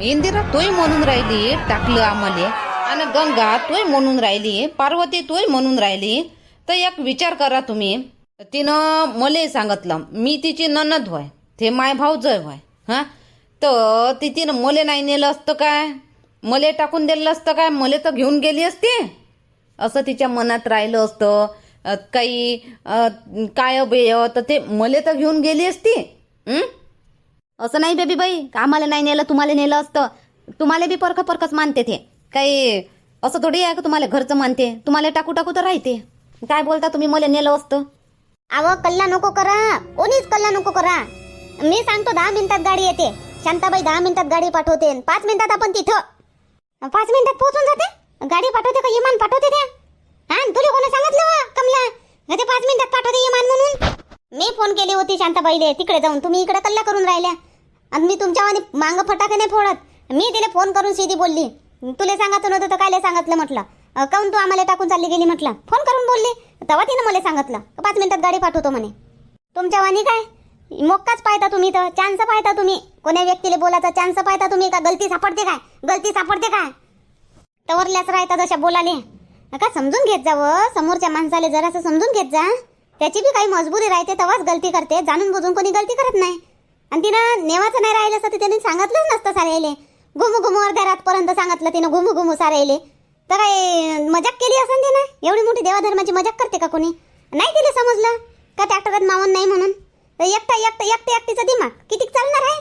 इंदिरा तोय म्हणून राहिली टाकलं आम्हाला. आणि गंगा तोय म्हणून राहिली पार्वती तोय म्हणून राहिली. तर एक विचार करा तुम्ही. तिनं मले सांगितलं मी तिची ननद होय ते माय भाऊ जय होय हां? तर ती तिनं मले नाही नेलं असतं काय? मले टाकून दिलं असतं काय? मले तर घेऊन गेली असती? असं तिच्या मनात राहिलं असतं. काही काय बेय तर ते मले तर घेऊन गेली असती? असं नाही बेबी बाई आम्हाला नाही नेलं तुम्हाला नेलं असतं. तुम्हाला बी परख परखच मानते ते. काही असं थोडी आहे का तुम्हाला घरचं मानते? तुम्हाला टाकू टाकू तर राहते. काय बोलता तुम्ही मला नेलं असतं. अव कल्ला नको करा. कोणीच कल्ला नको करा. मी सांगतो दहा मिनिटात गाडी येते. शांताबाई दहा मिनिटात गाडी पाठवते. आणि पाच मिनिटात आपण तिथं पाच मिनिटात पोहोचून जाते? गाडी पाठवते का इमान पाठवते त्या हा तुला कोणा सांगितलं वा कमला? ते पाच मिनिटात पाठवते इमान म्हणून. मी फोन केली होती शांताबाईले तिकडे जाऊन. तुम्ही इकडे कल्ला करून राहिल्या. आणि मी तुमच्यावानी मांग फटाके नाही फोडत. मी तिला फोन करून सीधी बोलली. तुला सांगायचं नव्हतं तर कायले सांगितलं म्हटलं. काऊन तू आम्हाला टाकून चालली गेली म्हटलं? फोन करून बोलली. तेव्हा तिनं मला सांगितलं. पाच मिनिटात गाडी पाठवतो म्हणे. तुमच्या वाणी काय? मोक्काच पाहता तुम्ही तर. चान्स पाहता तुम्ही. कोण्या व्यक्तीला बोलायचा चान्स पाहता तुम्ही का? गलती सापडते काय? गलती सापडते काय? तवरल्याच राहता जशा बोलाले. का समजून घेत जावं समोरच्या माणसाला जरासं समजून घेत जा. त्याची बी काही मजबुरी राहते तेव्हाच गलती करते. जाणून बुजून कोणी गलती करत नाही. आणि तिनं नेवाचं नाही राहिलं असतं तर सांगितलंच नसतं सारायले घुमू घुमू अर्ध्या रातपर्यंत सांगितलं तिनं घुमू घुमू सारायले तर काय मजाक केली असं तिनं? एवढी मोठी देवाधर्माची मजाक करते का कोणी? नाही तिला समजलं. का ट्रॅक्टरात मावन नाही म्हणून? तर एकटा एकटा एकटे एकटीचं दिमाग. किती चालणार आहे?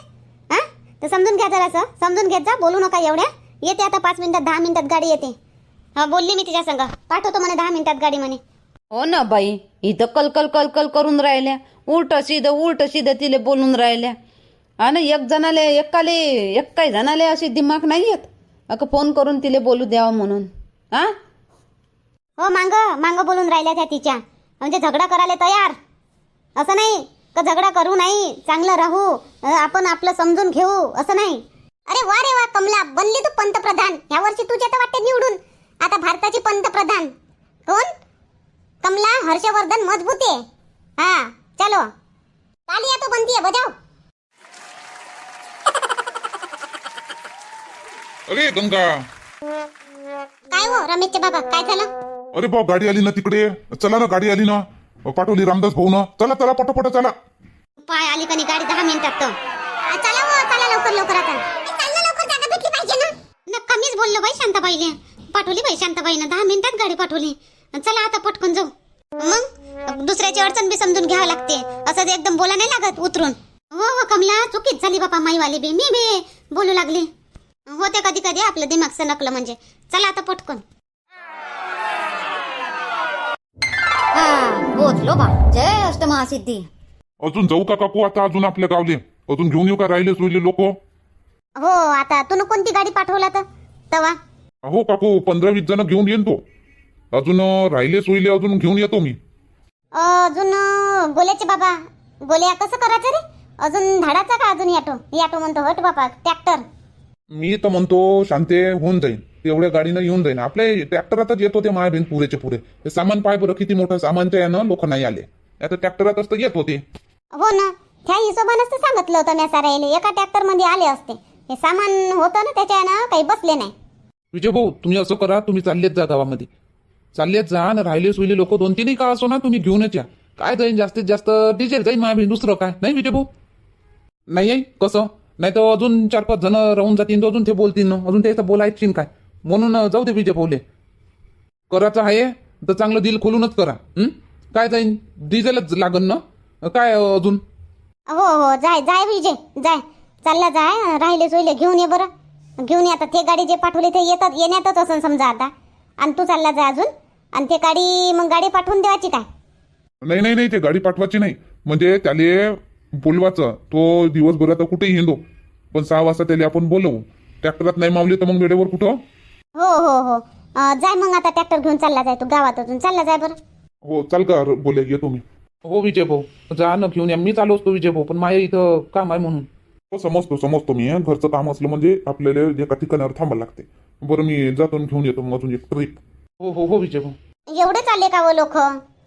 हा? तर समजून घ्या जरासं. समजून घेत जा बोलू नका एवढ्या. येते आता पाच मिनिटात दहा मिनिटात गाडी येते. हा बोलली मी तिच्या संग. पाठवतो म्हणे दहा मिनिटात गाडी म्हणे. हो ना बाई. इथं कलकल कलकल करून राहिल्या. उलट सीधं उलट सीधं तिले बोलून राहिल्या. आणि एक जणाले एकाले एक काही जणाले अशी दिमाग नाही येत. अगं फोन करून तिले बोलू द्यावं म्हणून. हा? हो मांग मांग बोलून राहिल्या त्या तिच्या. म्हणजे झगडा करायला तयार. असं नाही का झगडा करू नाही चांगलं राहू अं, आपण आपलं समजून घेऊ असं नाही. अरे वा रे वा कमला बनली तू पंतप्रधान. ह्या वर्षी तुझ्या तर वाटते निवडून. आता भारताची पंतप्रधान. कोण? कमला हर्षवर्धन मजबूते हा चलो. तालिया तो बनती है बजाओ अरे गंगा. काय हो रमेशचे बाबा काय झालं? अरे भाऊ गाडी आली ना तिकडे. चला ना गाडी आली ना. पाठवली रामदास भाऊ ना. चला चला पटापट चला. पाय आली का नाही गाडी दहा मिनिटात तर आ, चला हो चला लवकर लवकर आता. चाललं लवकर जागा भेटली पाहिजे ना. न कमीच बोललो बाई शांताबाईले. पाठवली बाई शांताबाईनं दहा मिनिटात गाडी पाठवली. चला आता पटकन जाऊ. मग? दुसऱ्याची अडचण बी समजून घ्यावं लागते. असं एकदम बोला नाही लागत उतरून. हो हो कमला चुकीच झाली बापा माईवाली बी. मी बी बोलू लागली. होते कधी कधी आपलं दिमाग सनकलं म्हणजे. चला आता पटकन. पोचलो बा. जय अष्टमहासिद्धी. अजून जाऊ का काकू आता अजून आपल्या गावले? अजून घेऊन येऊ का राहिले सोयले लोक? हो आता तू कोणती गाडी पाठवला तर? तवा. हो काकू पंधरा वीस जण घेऊन येईन तो. अजून राहिले सोयले अजून घेऊन येतो मी. अजून गोल्याचे बाबा. गोल्या कसं करायचं रे? अजून धाडाचा का अजून याटो? याटो म्हणतो हट बाबा ट्रॅक्टर. मी तर म्हणतो शांते होऊन जाईल तेवढ्या गाडीनं येऊन जाईन. आपले ट्रॅक्टरातच येत होते माय बहीण पुरेचे पुरे. हे सामान पाय बरं किती मोठं सामानच्या यानं लोक नाही आले. आता ट्रॅक्टरातच तर येत होते. हो ना. त्या हिशोबानंच तर सांगितलं होतं मी सारायले एका ट्रॅक्टरमध्ये आले असते. हे सामान होतं ना त्याच्यानं काही बसले नाही. विजय भाऊ तुम्ही असं करा तुम्ही चाललेत जा गावामध्ये. चाललेच जा आणि राहिले सोयले लोक दोन तीनही का असो ना तुम्ही घेऊनच या. काय जाईन जास्तीत जास्त? डिझेल जाईन माझ्या दुसरं काय? नाही विजय भाऊ? नाही आहे? कसं? नाही तर अजून चार पाच जण राहून जातील अजून ते बोलतील ना अजून ते बोलायची काय? म्हणून जाऊ दे विजय भाऊले. करायचं आहे तर चांगलं दिल खोलूनच करा. काय जाईन? डिझेलच लागन ना? काय अजून? हो हो जाय जाय विजय जाय. चालला जाय राहिले सोयले घेऊन ये बरं. घेऊन ये आता ते गाडी जे पाठवली ते येतात येण्यातच असं समजा आता. आणि तू चालला जा अजून. आणि ते गाडी मग गाडी पाठवून द्यायची काय? नाही नाही नाही ते गाडी पाठवायची नाही. म्हणजे त्याले बोलवायचं. तो दिवसभरात कुठेही हिंडो. पण सहा वाजता त्याला आपण बोलवू. ट्रॅक्टरात नाही मावली तर मग वेळेवर कुठं? हो हो हो. अं, जाय मग आता ट्रॅक्टर घेऊन चालला जाय तू गावात अजून. चालला जाय बरं. हो चाल का र- बोले येतो मी हो विजय भाऊ. जा न घेऊन या. मी चालू असतो विजय भाऊ पण माझ्या इथं काम आहे म्हणून. हो समजतो समजतो मी. हं. घरचं काम असलं म्हणजे आपल्याला एका ठिकाणावर थांबायला लागते. बरं मी जातो आणि घेऊन येतो मग अजून एक ट्रिप हो हो हो विजय भाऊ. एवढे चालले का व लोक?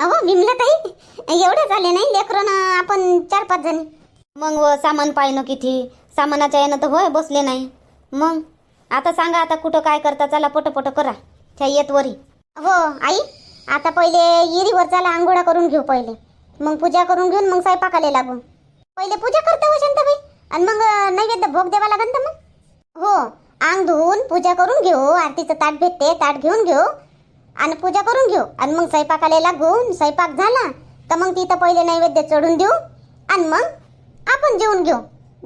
अहो विमला ताई एवढे झाले नाही लेकरं आपण चार पाच जणी. मग व सामान पाहिलं किती? सामानाच्या यानं तर होय बसले नाही. मग आता सांगा आता कुठं काय करता चला पट पट करा त्या येत वरी हो आई आता पहिले इरीवर चला आंघोळा करून घेऊ पहिले. मग पूजा करून घेऊन मग स्वयंपाकाला लागू. पहिले पूजा करता हो शांताबाई. आणि मग नैवेद्य भोग द्यावा लागेल तर मग. हो अंग धुवून पूजा करून घेऊ आरतीचं ताट भेटते ताट घेऊन घेऊ. आणि पूजा करून घेऊ. आणि मग स्वयंपाकाला लागून स्वयंपाक झाला तर मग तिथं पहिले नैवेद्य चढून देऊ. आणि मग आपण जेवून घेऊ.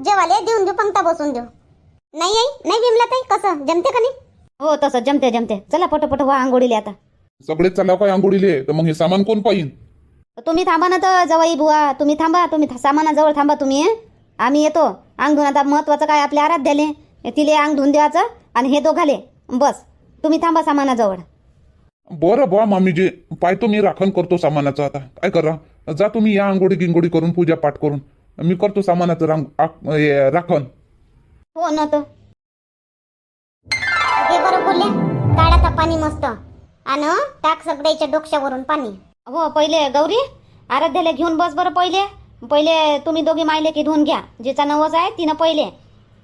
जेवाले देऊन देऊ पंक्ता बसून देऊ. नाही आई नाही विमला ताई कसं? जमते का नाही? हो तसं जमते जमते. चला पटपट व्हा आंघोळीले आता. सगळेच चालला काय आंघोळीले. तर मग हे सामान कोण पाहिजे तुम्ही थांबा ना तर जवाई बुवा. तुम्ही थांबा तुम्ही था- सामानाजवळ थांबा तुम्ही हं? आम्ही येतो. अंग धुवून आता महत्वाचं काय? आपल्या आराध्याले. तिले अंग धुवून द्यायचं आणि हे दोघाले. बस. तुम्ही थांबा सामानाजवळ. बरं बुवा मामीजी पाहतो मी राखण करतो सामानाचं आता. काय करा? जा तुम्ही या आंघोळी गिंगोळी करून पूजा पाठ करून. मी करतो सामानाचं रांग आक- हे, राखण. हो ना तर हे बरं बोलले काढाचा पाणी मस्त. आणि टाक सगळ्याच्या डोक्यावरून पाणी. हो पहिले गौरी आराध्याला घेऊन बस बरं पहिले. पहिले तुम्ही दोघी मायले की धुवून घ्या. जिचा नवस आहे तिनं पहिले.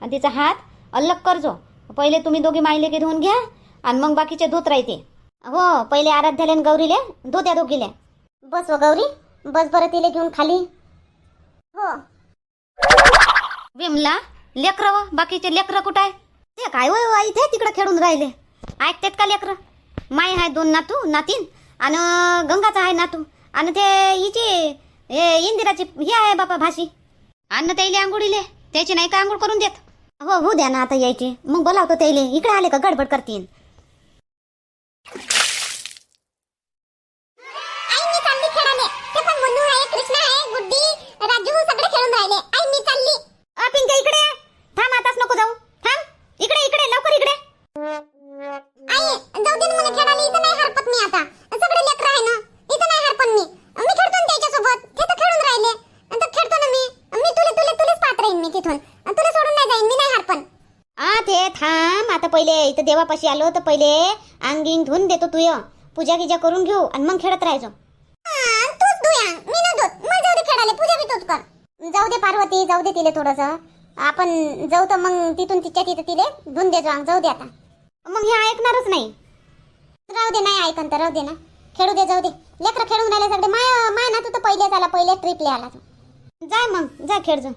आणि तिचा हात अलग करजो. पहिले तुम्ही दोघी मायले की धुवून घ्या आणि मग बाकीचे धुत राहते. हो पहिले आराध्याले आणि गौरीले धोत्या दोघीले. बस व गौरी. बस बरं तिले घेऊन खाली. हो. विमला लेकरं व बाकीचे लेकरं कुठं आहे? ते काय वय आई ते तिकडे खेळून राहिले. ऐकतेत का लेकरं? माय आहे दोन नातू नातीन आणि गंगाचा आहे नातू आणि ते हिची हे इंदिराची हे आहे बापा भाशी आणि त्याईले आंघोळीले त्याची नाही का आंघोळ करून देत? हो हो द्या ना आता यायची. मग बोलावतो त्याईले इकडे आले का गडबड करतील खेळून राहिले. आई मी चालली. अ, पिंका इकडे ये. थांब आताच नको जाऊ. थांब. इकडे इकडे लवकर इकडे. आई जाऊ दे ना मला खेळायला. इथं नाही हरपत मी आता. सगळे लेकर आहे ना. इथं नाही हरपत मी. मी खेळतो ना त्याच्यासोबत. ते तर खेळून राहिले. तर खेळतो ना मी. मी तुले तुले तुलेच पाहत राहीन मी तिथून. तुला सोडून नाही जाईन. मी नाही हरपण आ ते थांब. आता पहिले इथं देवापाशी आलो तर पहिले अंगिंग धुवून देतो तू य. पूजा गिजा करून घेऊ. आणि मग खेळत राहायचो हा, तूच धुया मी न धुत मला जाऊ दे खेळायला पूजा बी तूच कर जाऊ दे पार्वती जाऊ दे तिले थोडस. आपण जाऊ तर मग तिथून तिच्या तिथं तिले धुवून दे अंग, जाऊ दे आता. मग हे ऐकणारच नाही. राहू दे नाही ऐकन तर राहू दे ना. खेळू दे जाऊ दे. लेकर खेळून राहिले सगळे. माय माय ना तू तर पहिलेच आला पहिले ट्रिपले आला तू. जाय मग जा खेळ जा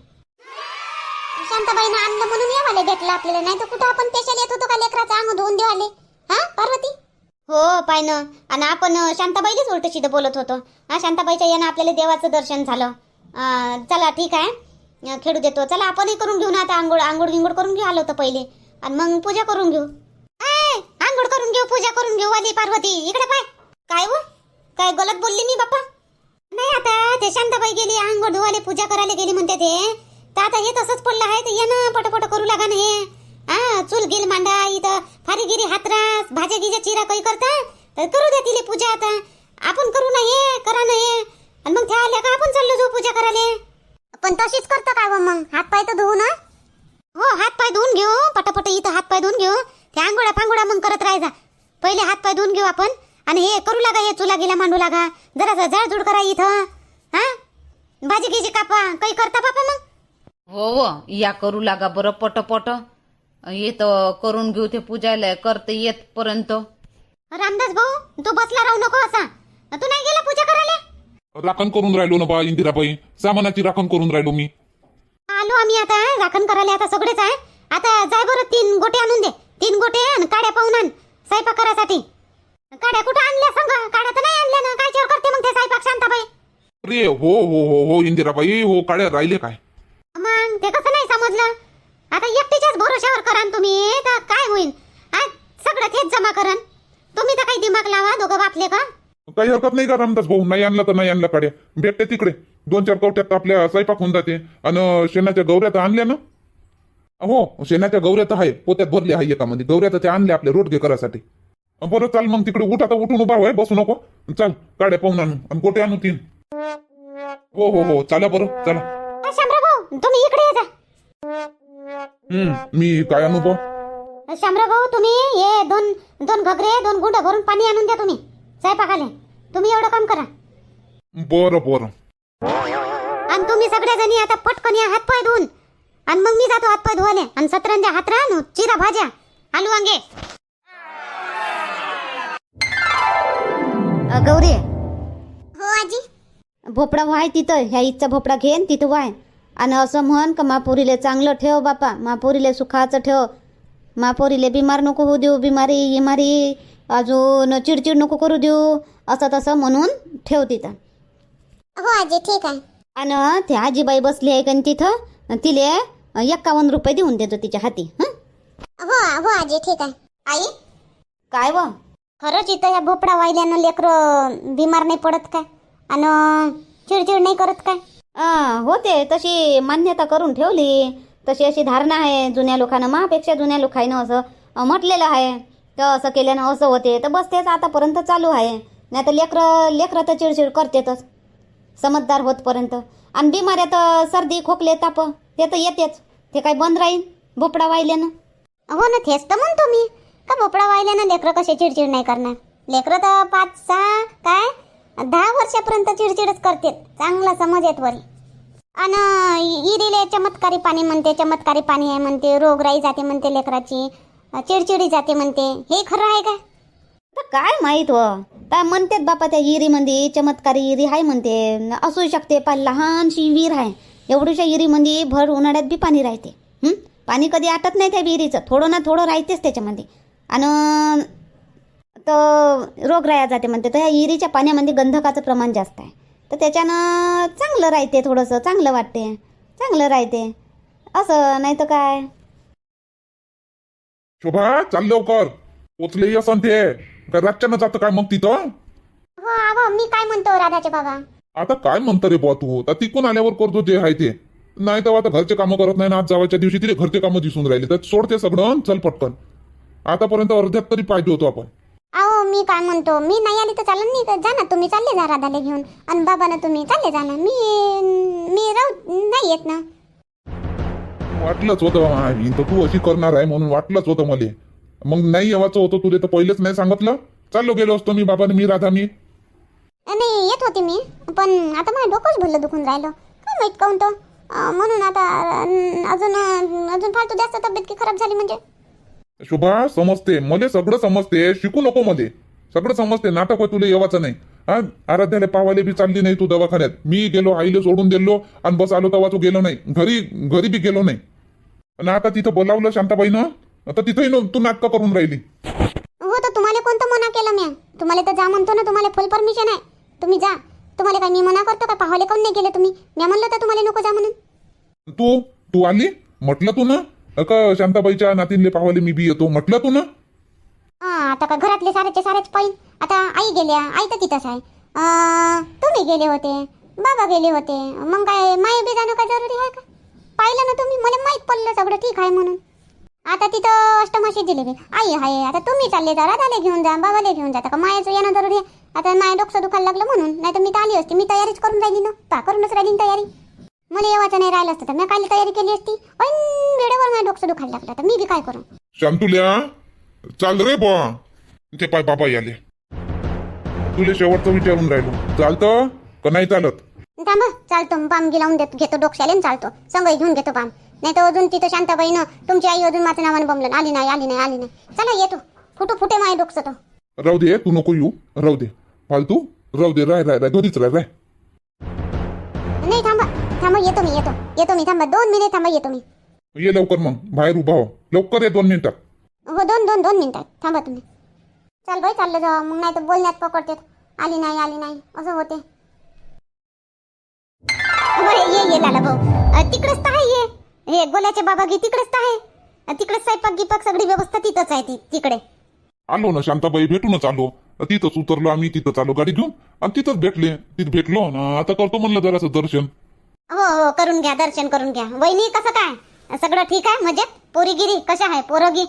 शांताबाईनं आणलं म्हणून येवाले भेटलं आपल्याला. नाही तर कुठं आपण पेशल येत होतो का लेकराचं? अंग धुवून देवाले हा पार्वती? हो पाय ना आणि आपण अं, शांताबाईलाच उलट शिद बोलत होतो. हा शांताबाईच्या यानं आपल्याला देवाचं दर्शन झालं. चला ठीक आहे. खेळू देतो. चला आपणही करून घेऊ ना आता आंघोळ. आंघोळ गिंगोळ करून घेऊ आलो होतं पहिले. आणि मग पूजा करून घेऊ. आंघोळ करून घेऊ पूजा करून घेऊ वाली पार्वती. इकडे पाय. काय हो काय गलत बोलली मी बाप्पा? नाही आता ते शांताबाई गेली आंघोळ धुवाले पूजा करायला गेली म्हणते ते. तर आता हे तसंच पडलं आहे तर ये ना पटपट करू लागा ना हे. हा चूल गेल मांडा इथं फारीगिरी हातरास भाज्या गिज्या चिरा काही करता? तर करू द्या तिले पूजा आता. आपण करू ना हे करा ना हे आणि मग त्या आल्या का आपण चाललो जाऊ पूजा करायला पण तशीच करतो काय बा मग? हात पाय तर धुवू ना हो हात पाय धुवून घेऊ पटापट इथं हात पाय धुवून घेऊ. ते आंघोळा फांगोळा मग करत राहायचा. पहिले हात पाय धुवून घेऊ आपण. आणि हे करू लागा हे चुला गिला मांडू लागा. जरासं झाडझूड करा इथं हा? भाजी गिजी कापा. काही करता बापा मग? हो हो. या करू लागा बरं पटपट. येत करून घेऊ ते पूजाला करते येतपर्यंत. रामदास भाऊ तू बसला राहू नको असा. तू नाही गेला पूजा करायला? राखण करून राहिलो ना बा इंदिराबाई. सामानाची राखण करून राहिलो मी. आलो आम्ही आता राखण करायला आता सगळेच आहे आता जाय बरं तीन गोटे आणून दे. तीन गोटे आण काड्या पाहून आण स्वयंपाक करायसाठी. काड्या कुठं आणल्या सांगा? काड्या तर नाही आणल्या ना. काय करते मग ते स्वयंपाक शांताबाई? अरे हो हो हो हो इंदिराबाई. हो काड्या राहिले काय? मग ते कसं नाही समजलं? आता एकटीच्याच भरोशावर करान तुम्ही. तर काय होईल? आज सगळं तेच जमा करन तुम्ही तर काही दिमाग लावा दोघं बापले का? काही हरकत नाही का रामदास भाऊ? नाही आणला तर नाही आणला काड्या. भेटते तिकडे. दोन चार कवट्यात तर आपल्या स्वयंपाक होऊन जाते. आणि शेणाच्या गौऱ्या तर आणल्या ना? हो शेणाच्या गौऱ्या तर आहे पोत्यात भरल्या आहे एकामध्ये. गौऱ्या तर त्या आणल्या आपल्या रोडगे करासाठी. बरं चाल मग तिकडे उठ. आता उठून उभा होय बसू नको. चाल काड्या पाहून आणू. आणि गोटे आणू तीन. हो हो हो. चला बरं. चला. भाऊ तुम्ही इकडे जा. हम्म मी काय आणू शामराव भाऊ तुम्ही हे दोन दोन घगरे दोन गुंड भरून पाणी आणून द्या तुम्ही. स्वयंपाकाले तुम्ही एवढं काम करा. बरं बरं. आणि तुम्ही सगळ्या जणी आता पटकन या हात पाय धुवून आणि मग मी जातो हातपाय धुवाले आणि सतरंजा हात राहणू चिरा भाज्या. आलू वांगे. अ, गौरी. हो आजी. भोपळा व्हाय तिथं. ह्या इथचा भोपळा घेन तिथं व्हाय. आणि असं म्हण का मापोरीले चांगलं ठेव बापा. मापोरीले सुखाचं ठेव. मापोरीले बिमार नको होऊ देऊ. बिमारी इमारी. अजून चिडचिड नको करू देऊ असं तसं म्हणून ठेव तिथं हो आजी ठीक आहे. आणि ते आजीबाई बसली आहे का तिथं तिले एक्कावन्न रुपये देऊन देतो तिच्या हाती हं? हो हो आजी ठीक आहे. आई? काय व? खरंच इथं ह्या भोपळा वाहिल्यानं लेकरं बिमार नाही पडत काय? आणि चिडचिड नाही करत काय? होते तशी मान्यता करून ठेवली. तशी अशी धारणा आहे जुन्या लोकांना मापेक्षा जुन्या लोकांना असं अ, म्हटलेलं आहे. तर असं केल्यानं असं होते. तर बस तेच आतापर्यंत चालू आहे. नाही तर लेकरं लेकरं तर चिडचिड करतेतच. समजदार होतपर्यंत. आणि बिमाऱ्या तर सर्दी खोकले ताप ते तर येतेच. ते काय बंद राहील भोपळा वाहिल्यानं? हो ना तेच तर म्हणतो मी. का भोपळा वाहिल्यानं लेकरं कसे चिडचिड नाही करणार? लेकरं तर पाच सहा काय? दहा वर्षापर्यंत चिडचिडच करते चांगला समज येत वरी. आणि इरीले चमत्कारी पाणी म्हणते चमत्कारी पाणी आहे म्हणते रोगराई जाते म्हणते लेकराची. चिडचिडी जाते म्हणते. हे खरं आहे काय तर काय माहीत व हो? काय म्हणतेत बापा त्या विहिरीमध्ये चमत्कारी इरी आहे म्हणते. असू शकते पण लहानशी विहीर आहे एवढीशा इरीमध्ये भर उन्हाळ्यात बी पाणी राहते. हं? पाणी कधी आटत नाही त्या विहिरीचं. थोडं ना थोडं राहतेच त्याच्यामध्ये. आणि तर रोगराया जाते म्हणते. तर ह्या विहिरीच्या पाण्यामध्ये गंधकाचं प्रमाण जास्त आहे. तर त्याच्यानं चांगलं राहते थोडंसं. चांगलं वाटते. चांगलं राहते. असं नाही तर काय? शोभा चाल लवकर. पोचले असन ते काय रातच्यानं जातं काय मग तिथं? हो मी काय म्हणतो राधाचे बाबा? आता काय म्हणतं रे बुवा तू? आता तिकून आल्यावर करतो जे आहे ते. नाही तर आता घरचे कामं करत नाही ना आज जावाच्या दिवशी तिथे घरचे कामं दिसून राहिले. तर सोडते सगळं चल पटकन. आतापर्यंत अर्ध्यात तरी पाहिजे होतो आपण. अहो मी काय म्हणतो? मी नाही आली तर चालेल नाही जा ना तुम्ही चालले जा राधाला घेऊन. आणि बाबांना तुम्ही चालले जा ना. मी मी राहू नाही येत ना. वाटलंच होतं आई, तर तू अशी करणार आहे म्हणून वाटलंच होतं मला. मग नाही येवाचं होतं तुले तर पहिलेच नाही सांगितलं? चाललो गेलो असतो मी बाबाने मी राधा मी. नाही येत होते मी पण आता माझं डोकंच भरलं दुखून राहिलं. काय माहीत काऊन तो? अं, म्हणून आता अं, अजून अं, अजून फालतू जास्त तब्येत की खराब झाली म्हणजे? शोभा समजते. मला सगळं समजते. शिकू नको मध्ये सगळं समजते. नाटक होय तुला येवाचं नाही. हा? आराध्याला पावाले बी चालली नाही तू दवाखान्यात. मी गेलो आईला सोडून दिलो आणि बस आलो तेव्हा तू गेलो नाही. घरी घरी बी गेलो नाही. आणि आता तिथं बोलावलं शांताबाईनं आता तिथंही न- तू नाटकं करून राहिली. हो तर तुम्हाला कोणतं मना केलं मी? तुम्हाला तर जा म्हणतो ना तुम्हाला फुल परमिशन आहे. तुम्ही जा. तुम्हाला काय मी मना करतो का? पाहावले काऊन नाही गेले तुम्ही? मी म्हणलं तर तुम्हाला नको जा म्हणून. तू तू आली? म्हटलं तू ना? का शांताबाईच्या नातीनले पावाले मी बी येतो. म्हटलं तू ना? हा आता का घरातले सारेचे सारेच पाहिजे आता आई गेल्या. आई तर तिथंच आहे. अं, तुम्ही गेले होते. बाबा गेले होते. मग काय माय बी जाणं काय जरुरी आहे का? पाहिलं ना तुम्ही मला माहीत पडलं सगळं ठीक आहे म्हणून. आता तिथं अष्टमाशी जिलेबी आई आहे आता तुम्ही चालले जा राधाले घेऊन जा बाबाले घेऊन जा का मायाचं येणं जरुरी आहे? आता माया डोकं दुखायला लागलं म्हणून नाही तर मी तर आली असती मी तयारीच करून राहिली ना. पा करूनच राहिली तयारी. मला येवाचं नाही राहिलं असतं तर मी काय तयारी केली असती? पण वेळेवर माझ्या डोकं दुखायला लागलं तर मी बी काय करू? शांतुल्या चाल रे बा ते पाय बाबा आले तुले शेवटचं विचारून राहिलो. चालतं का नाही चालत? थांबा चालतो पाम गी लावून देतो घेतो डोक्याला चालतो. संग घेऊन घेतो पाम नाही तर अजून तिथं शांताबाईनं तुमची आई अजून माझं नावानं बमलं. आली नाही आली नाही आली नाही. चला येतो फुटू फुटे माय डोकचं तो. राहू दे तू नको येऊ. राहू दे. फालतू. राहू दे राय राय राय घरीच राय राय नाही थांबा थांबा येतो मी येतो. येतो मी थांबा दोन मिनिट थांबा येतो मी. ये लवकर मग बाहेर उभा हो. लवकर ये दोन मिनिटात हो दोन दोन दोन मिनिटात थांबा तुम्ही. चल बाई चाललं जा मग नाही तर बोलण्यात पकडते आली नाही आली नाही. असं होते. बरं ये ये लाला भाऊ. तिकडेच तर आहे ये. हे गोल्याचे बाबा गी तिकडेच तर आहे. तिकडेच स्वयंपाक गिपाक सगळी व्यवस्था तिथंच आहे ती तिकडे. आलो ना शांताबाई भेटूनच आलो तिथंच उतरलो आम्ही तिथंच आलो गाडी घेऊन. आणि तिथंच भेटले तिथं भेटलो. ना आता करतो म्हणलं जरासं दर्शन. हो हो करून घ्या दर्शन करून घ्या. वहिनी कसं काय? सगळं ठीक आहे मजेत? पोरीगिरी कशा आहे पोरगी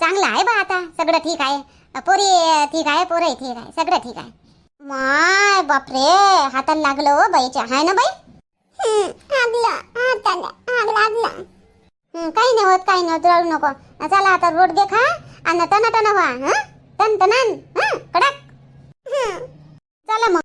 चांगलं आहे बा आता सगळं ठीक आहे. पोरी ठीक आहे पोरही ठीक आहे सगळं ठीक आहे. माय बापरे हाताला लागलं हो बाईच्या. आहे ना बाई लागलं हाताला आग लागला काही नाही होत काही नाही होत रडू नको. चला आता रोड घे खा आणि टना टना व्हा टन टन कडक. चला मग.